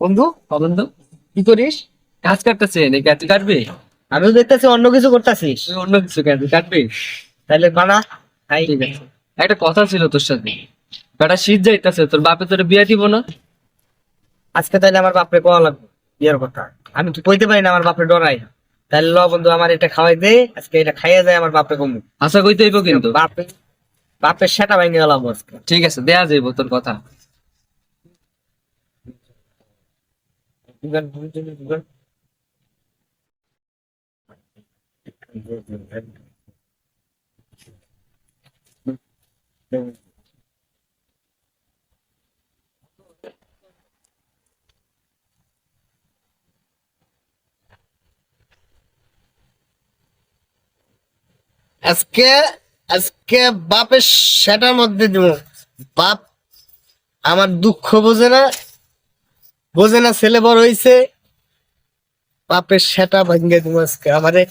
বন্ধু বন্ধু কি করিস? গাছ কাটতেছে নাকি তুই কাটবি? আমিও দেখতেছি অন্য কিছু করতেছিস। অন্য কিছু তুই কাটবি? তাহলে বানা খাই ঠিক আছে। একটা কথা ছিল তোর সাথে। বেটা শীত যাইতেছে তোর বাপে তোর বিয়া দিব না? আজকে তাহলে আমার বাপরে কোয়া লাগবে? বিয়ের কথা। আমি তো কইতে পারি না আমার বাপরে ডরাই তাহলে ল বন্ধু আমার এটা খাওয়াই দে আজকে এটা খাইয়ে যায় আমার বাপরে কমু। আশা কইতে হইব কিন্তু। বাপে বাপের সেটা ভেঙে গেলাম আজকে। ঠিক আছে দেয়া যাইব তোর কথা। আজকে আজকে বাপের সেটার মধ্যে দিব। বাপ আমার দুঃখ বোঝে না বোঝে না ছেলে বড় হইছে। বাপের সেটা ভেঙে দিব আজকে আমারে।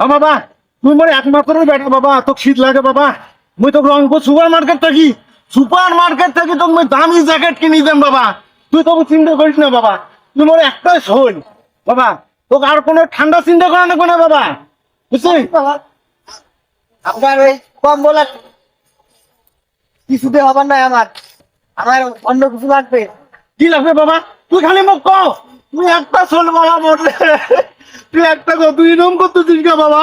আ বাবা তুই মোর একমাত্র বেটা বাবা তোকে শীত লাগে বাবা। মুই তো রংপুর সুপার মার্কেট থাকি। সুপার মার্কেট থেকে তোকে মুই দামি জ্যাকেট কিনি দেন বাবা। তুই তো চিন্তা করিস না বাবা তুই মোর একটাই শোন। বাবা তোকে আর কোনো ঠান্ডা চিন্তা করা না বাবা। বুঝছিস? আপনার ওই কম বলার কিছুতে হবার নাই আমার। আমার অন্য কিছু লাগবে। কি লাগবে বাবা? তুই খালি মোক ক তুই একটা শোন বাবা মরলে তুই একটা কো তুই এরকম করতেছিস কে বাবা।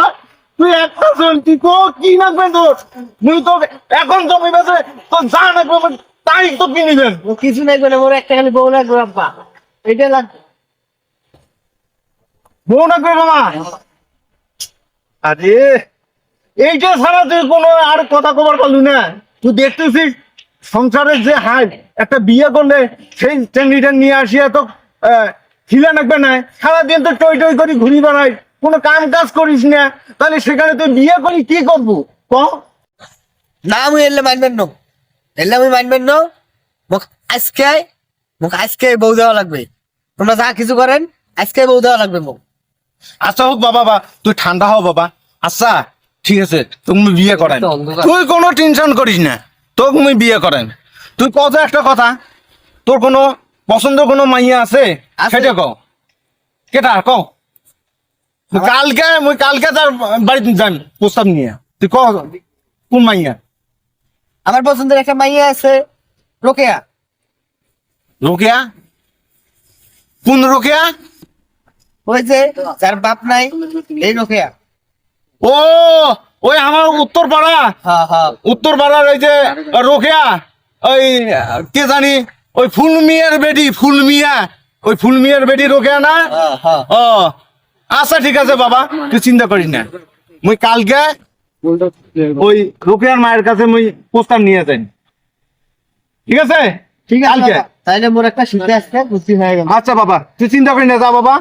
তুই একটা শোন তুই কো কি লাগবে তোর? মুই তো এখন জমি বেছে তোর যা লাগবে তাই তো কিনি দেন। কিছু নাই করে মোর একটা খালি বউ লাগবে আব্বা। এটা লাগবে। বউ লাগবে বাবা। আরে এইটা ছাড়া তুই কোনো আর কথা কবার পারলি না। তুই দেখতেছিস সংসারের যে হাল একটা বিয়ে করলে সেই টেন্ডিটা নিয়ে আসিয়া তো খিলা লাগবে না। সারাদিন তো টই টই করে ঘুরি বেড়াই কোনো কাম কাজ করিস না। তাহলে সেখানে তুই বিয়ে করি কি করব? ক? না আমি এলে মানবেন না। এলে আমি মানবেন না। মোক আজকে মোক আজকে বউ দেওয়া লাগবে। তোমরা যা কিছু করেন আজকে বউ দেওয়া লাগবে মোক। আচ্ছা হোক বাবা বা তুই ঠান্ডা হও বাবা। আচ্ছা। ঠিক আছে তুমি বিয়ে করেন তুই কোনো টেনশন করিস না তোকে মুই বিয়ে করেন তুই কত একটা কথা তোর কোনো পছন্দ কোনো মাইয়া আছে। সেটা কও। কেটা কও। কালকে মুই কালকে তার বাড়িতে যান প্রস্তাব নিয়ে। তুই ক কোন মাইয়া? আমার পছন্দের একটা মাইয়া আছে রোকেয়া। রোকেয়া? কোন রোকেয়া? ওই যে যার বাপ নাই এই রোকেয়া। ও ওই আমার উত্তর পাড়া হ্যাঁ হ্যাঁ। উত্তর পাড়ার ওই যে রোকেয়া ওই কে জানি ওই ফুল মিয়ার বেটি ফুল মিয়া ওই ফুল মিয়ার বেটি রোকেয়া না? হ্যাঁ ও আচ্ছা ঠিক আছে বাবা তুই চিন্তা করিস না। মুই কালকে ওই রোকেয়ার মায়ের কাছে মুই প্রস্তাব নিয়ে যাই। ঠিক আছে? ঠিক আছে। তাইলে মোর একটা শীতে আসতে বুদ্ধি হয়ে গেল। আচ্ছা বাবা তুই চিন্তা করিস না যা বাবা।